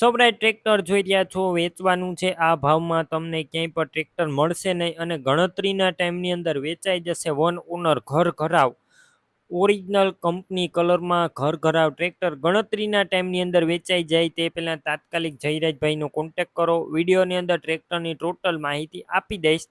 સૌરાય tractor જોઈ રહ્યા છો, વેચવાનું છે. આ ભાવમાં તમને ક્યાંય પણ ટ્રેક્ટર મળશે નહીં અને ગણતરીના ટાઈમની અંદર વેચાઈ જશે. વન ઓનર ઘર ઘરાવ. ઓરિજિનલ કંપની કલરમાં ઘર ઘરાવ ટ્રેક્ટર ગણતરીના ટાઈમની અંદર વેચાઈ જાય તે પહેલાં તાત્કાલિક જયરાજભાઈનો કોન્ટેક કરો. વિડીયોની અંદર ટ્રેક્ટરની ટોટલ માહિતી આપી દઈશ.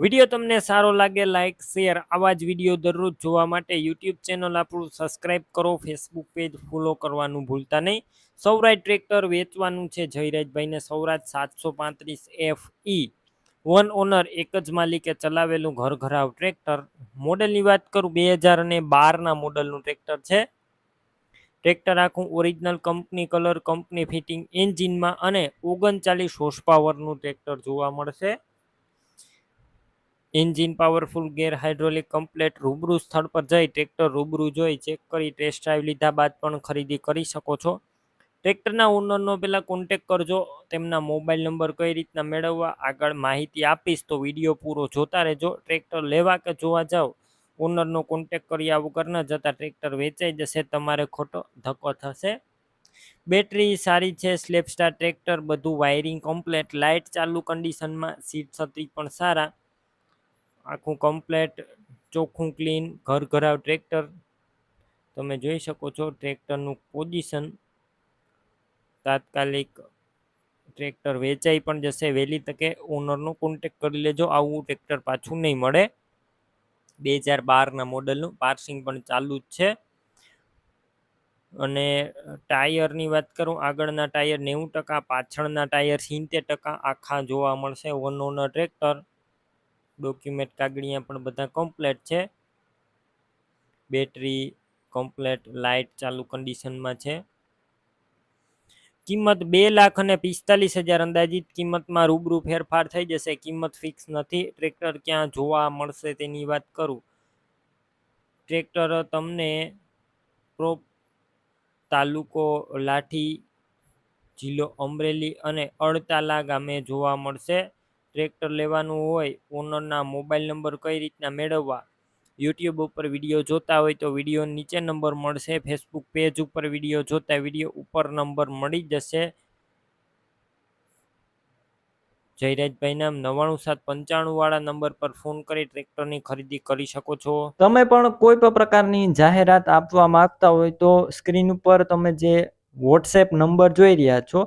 વીડિયો તમને સારો લાગે લાઇક શેર આવા જ વીડિયો દરરોજ જોવા માટે યુટ્યુબ ચેનલ આપણું સબસ્ક્રાઇબ કરો ફેસબુક પેજ ફોલો કરવાનું ભૂલતા નહીં. સૌરાજ ટ્રેક્ટર વેચવાનું છે જયરાજભાઈને સૌરાજ સાતસો પાંત્રીસ એફ ઈ વન ઓનર એક જ માલિકે ચલાવેલું ઘર ઘરાવ ટ્રેક્ટર મોડેલની વાત કરું, બે હજાર અને બારના મોડલનું ટ્રેક્ટર છે. ટ્રેક્ટર આખું original company colour company fitting એન્જિનમાં અને ઓગણચાલીસ હોર્સ પાવરનું ટ્રેક્ટર જોવા મળશે. Engine powerful, gear hydraulic, complete રૂબરૂ સ્થળ પર જઈ ટ્રેક્ટર રૂબરૂ જોઈ ચેક કરી ટેસ્ટ ડ્રાઈવ લીધા બાદ પણ ખરીદી કરી શકો છો. ટ્રેક્ટરના ઓનરનો પહેલાં કોન્ટેક કરજો, તેમના મોબાઈલ નંબર કઈ રીતના મેળવવા આગળ માહિતી આપીશ તો વીડિયો પૂરો જોતા રહેજો. ટ્રેક્ટર લેવા કે જોવા જાઓ ઓનરનો કોન્ટેક કર્યા વગર ન જતાં ટ્રેક્ટર વેચાઈ જશે, તમારે ખોટો ધક્કો થશે. બેટરી સારી છે સ્લેપ સ્ટાર ટ્રેક્ટર, બધું વાયરિંગ કમ્પ્લેટ, લાઇટ ચાલુ કન્ડિશનમાં, સીટ છત્રી પણ સારા. આખું કમ્પ્લેટ ચોખ્ખું ક્લીન ઘર ઘરાવ ટ્રેક્ટર તમે જોઈ શકો છો ટ્રેક્ટરનું પોઝિશન તાત્કાલિક ટ્રેક્ટર વેચાઈ પણ જશે, વહેલી તકે ઓનરનો કોન્ટેક કરી લેજો, આવું ટ્રેક્ટર પાછું નહીં મળે. બે હજાર બારના મોડલનું પાર્સિંગ પણ ચાલુ જ છે. અને ટાયરની વાત કરું, આગળના ટાયર નેવું ટકા, પાછળના ટાયર સિત્તેર ટકા આખા જોવા મળશે વન ઓનર ટ્રેક્ટર ડોક્યુમેન્ટ કાગળિયા પણ બધા કમ્પ્લેટ છે. બેટરી કમ્પ્લેટ લાઇટ ચાલુ કન્ડિશનમાં છે. કિંમત બે લાખ અને પિસ્તાલીસ હજાર અંદાજિત કિંમતમાં રૂબરૂ ફેરફાર થઈ જશે. કિંમત ફિક્સ નથી. ટ્રેક્ટર ક્યાં જોવા મળશે તેની વાત કરું. ટ્રેક્ટર તમને પ્રોપ તાલુકો લાઠી, જિલ્લો અમરેલી અને અડતાલા ગામે જોવા મળશે. ટ્રેક્ટર લેવાનું હોય, ઓનરના મોબાઈલ નંબર કઈ રીતના મેળવવા, યુટ્યુબ ઉપર વીડિયો જોતા હોય તો વીડિયો નીચે નંબર મળશે, ફેસબુક પેજ ઉપર વીડિયો જોતા વીડિયો ઉપર નંબર મળી જશે. જયરાજભાઈના નવાણું સાત પંચાણું વાળા નંબર પર ફોન કરી ટ્રેક્ટરની ખરીદી કરી શકો છો. તમે પણ કોઈ પણ પ્રકારની જાહેરાત આપવા માંગતા હોય તો સ્ક્રીન ઉપર તમે જે વોટ્સએપ નંબર જોઈ રહ્યા છો